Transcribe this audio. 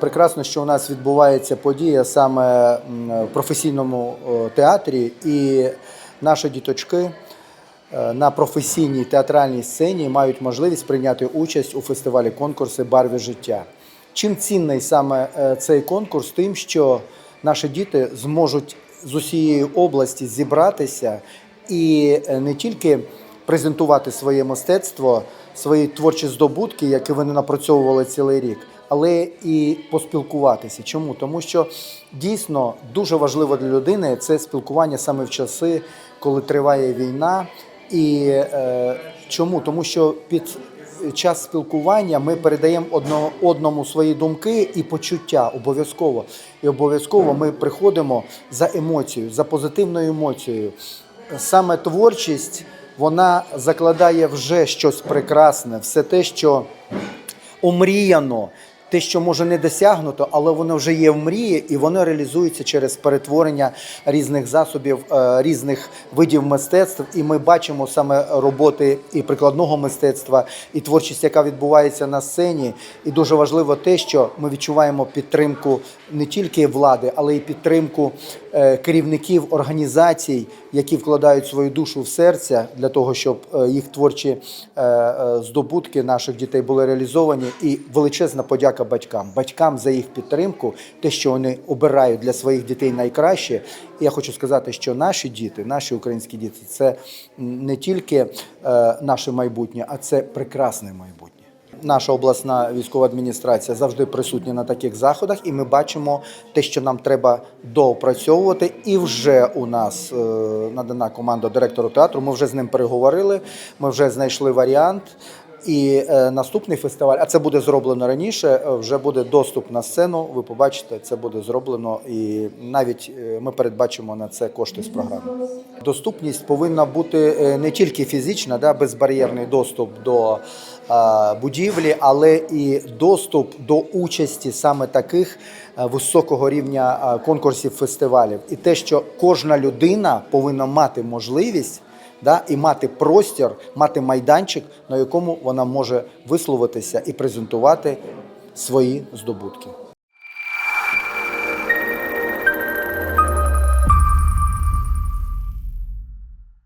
прекрасно, що у нас відбувається подія саме в професійному театрі, і наші діточки е, на професійній театральній сцені мають можливість прийняти участь у фестивалі конкурси Барві життя. Чим цінний саме е, цей конкурс? Тим, що наші діти зможуть з усієї області зібратися і е, не тільки презентувати своє мистецтво, свої творчі здобутки, які вони напрацьовували цілий рік, але і поспілкуватися. Чому? Тому що дійсно дуже важливо для людини це спілкування саме в часи, коли триває війна. І е, чому? Тому що під час спілкування ми передаємо одно, одному свої думки і почуття обов'язково. І обов'язково ми приходимо за емоцією, за позитивною емоцією. Саме творчість вона закладає вже щось прекрасне, все те, що омріяно, те, що може не досягнуто, але воно вже є в мрії, і воно реалізується через перетворення різних засобів, е, різних видів мистецтв. І ми бачимо саме роботи і прикладного мистецтва, і творчість, яка відбувається на сцені. І дуже важливо те, що ми відчуваємо підтримку не тільки влади, але й підтримку е, керівників організацій, які вкладають свою душу в серце для того, щоб е, їх творчі здобутки наших дітей були реалізовані. І величезна подяка батькам, батькам за їх підтримку, те, що вони обирають для своїх дітей найкраще. І я хочу сказати, що наші діти, наші українські діти, це не тільки е, наше майбутнє, а це прекрасне майбутнє. Наша обласна військова адміністрація завжди присутня на таких заходах, і ми бачимо те, що нам треба доопрацьовувати. І вже у нас е, надана команда директору театру. Ми вже з ним переговорили. Ми вже знайшли варіант. І е, наступний фестиваль, а це буде зроблено раніше. е, Вже буде доступ на сцену. Ви побачите, це буде зроблено, і навіть е, ми передбачимо на це кошти з програми. Доступність повинна бути не тільки фізична, да, безбар'єрний доступ до будівлі, але і доступ до участі саме таких високого рівня конкурсів фестивалів. І те, що кожна людина повинна мати можливість да, і мати простір, мати майданчик, на якому вона може висловитися і презентувати свої здобутки.